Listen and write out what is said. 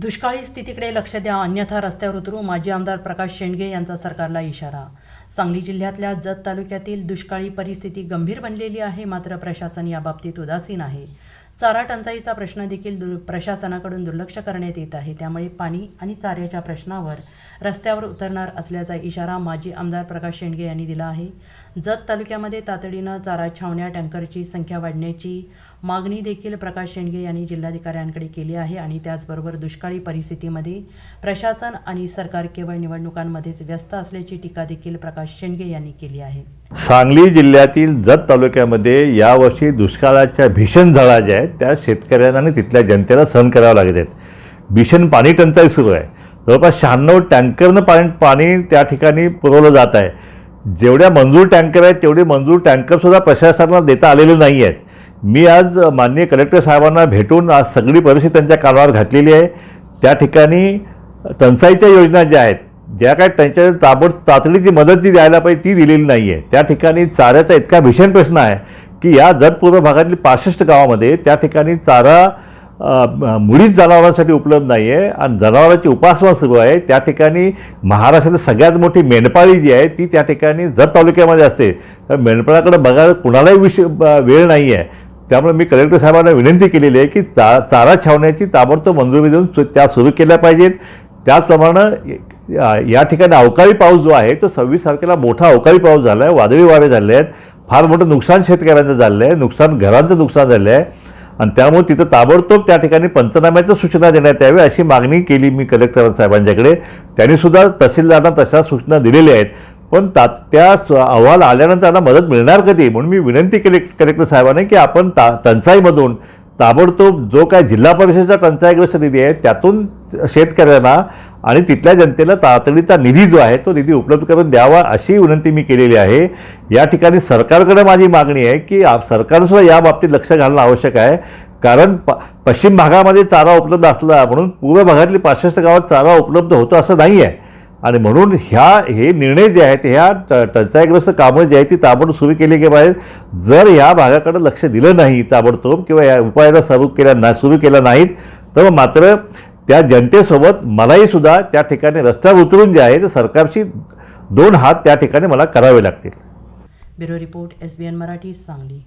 दुष्काळी स्थितीकडे लक्ष द्या अन्यथा रस्त्यावर उतरू. माजी आमदार प्रकाश शेंडगे यांचा सरकारला इशारा. सांगली जिल्ह्यातल्या जत तालुक्यातील दुष्काळी परिस्थिती गंभीर बनलेली आहे मात्र प्रशासन याबाबतीत उदासीन आहे. चारा टंचाईचा प्रश्न देखील दुर् प्रशासनाकडून दुर्लक्ष करण्यात येत आहे. त्यामुळे पाणी आणि चाऱ्याच्या प्रश्नावर रस्त्यावर उतरणार असल्याचा इशारा माजी आमदार प्रकाश शेंडगे यांनी दिला आहे. जत तालुक्यामध्ये तातडीनं चारा छावण्या टँकरची संख्या वाढण्याची मागणी देखील प्रकाश शेंडगे यांनी जिल्हाधिकाऱ्यांकडे केली आहे आणि त्याचबरोबर दुष्काळी परिस्थितीमध्ये प्रशासन आणि सरकार केवळ निवडणुकांमध्येच व्यस्त असल्याची टीका देखील प्रकाश शेंडगे यांनी केली आहे. सांगली जिल्ह्यातील जत तालुक्यामध्ये यावर्षी दुष्काळाच्या भीषण झळा ज्या आहेत त्या शेतकऱ्यांना आणि तिथल्या जनतेला सहन करावं लागत आहेत. भीषण पाणी टंचाई सुरू आहे. जवळपास शहाण्णव टँकरनं पाणी पाणी त्या ठिकाणी पुरवलं जात आहे. जेवढ्या मंजूर टँकर आहेत तेवढे मंजूर टँकरसुद्धा प्रशासनाला देता आलेले नाही आहेत. मी आज माननीय कलेक्टर साहेबांना भेटून आज सगळी परिस्थिती त्यांच्या कानावर घातलेली आहे. त्या ठिकाणी टंचाईच्या योजना ज्या आहेत ज्या काय त्यांच्या ताबड तातडीची मदत जी द्यायला पाहिजे ती दिलेली नाही आहे. त्या ठिकाणी चाऱ्याचा इतका भीषण प्रश्न आहे. की या जतपूर्व भागातील पासष्ट गावामध्ये त्या ठिकाणी चारा मुळीच जनावरांसाठी उपलब्ध नाही आहे आणि जनावरांची उपासना सुरू आहे. त्या ठिकाणी महाराष्ट्रातील सगळ्यात मोठी मेंढपाळी जी आहे ती त्या ठिकाणी जत तालुक्यामध्ये असते. तर मेंढपाळाकडे बघायला कुणालाही विषय वेळ नाही आहे त्यामुळे मी कलेक्टर साहेबांना विनंती केलेली आहे की चा चारा छावण्याची ताबडतोब मंजुरी देऊन सु- त्या सुरू केल्या पाहिजेत. त्याचप्रमाणे या ठिकाणी अवकाळी पाऊस जो आहे तो सव्वीस तारखेला मोठा अवकाळी पाऊस झाला आहे वादळी वारे झाले आहेत. फार मोठं नुकसान शेतकऱ्यांचं झालं आहे नुकसान घरांचं नुकसान झालं आहे. आणि त्यामुळे तिथं ताबडतोब त्या ठिकाणी पंचनाम्याच्या सूचना देण्यात याव्या अशी मागणी केली मी कलेक्टर साहेबांच्याकडे. त्यांनीसुद्धा तहसीलदारांना तशा सूचना दिलेल्या आहेत. पण ता त्या अहवाल आल्यानंतर त्यांना मदत मिळणार कधी? म्हणून मी विनंती केली कलेक्टर साहेबांनी की आपण ता टंचाईमधून ताबडतोब जो काय जिल्हा परिषदेचा टंचाईग्रस्त निधी आहे त्यातून शेतकऱ्यांना आणि तिथल्या जनतेला तातडीचा निधी जो आहे तो निधी उपलब्ध करून द्यावा अशी विनंती मी केलेली आहे. या ठिकाणी सरकारकडे माझी मागणी आहे की सरकारसुद्धा या बाबतीत लक्ष घालणं आवश्यक आहे. कारण प पश्चिम भागामध्ये चारा उपलब्ध असला म्हणून पूर्व भागातली पासष्ट गावात चारा उपलब्ध होतो असं नाही आहे आणि म्हणून ह्या हे निर्णय जे आहेत ह्या ट टंचाईग्रस्त कामं जी आहेत ती ताबडतोब सुरू केली गेली पाहिजे जर ह्या भागाकडे लक्ष दिलं नाही ताबडतोब किंवा या उपाययोजना सुरू केल्या ना सुरू केल्या नाहीत तर मात्र त्या जनतेसोबत मलाही सुद्धा त्या ठिकाणी रस्त्यावर उतरून जे आहे ते सरकारशी दोन हात त्या ठिकाणी मला करावे लागतील. Bureau report S B N Marathi Sangli.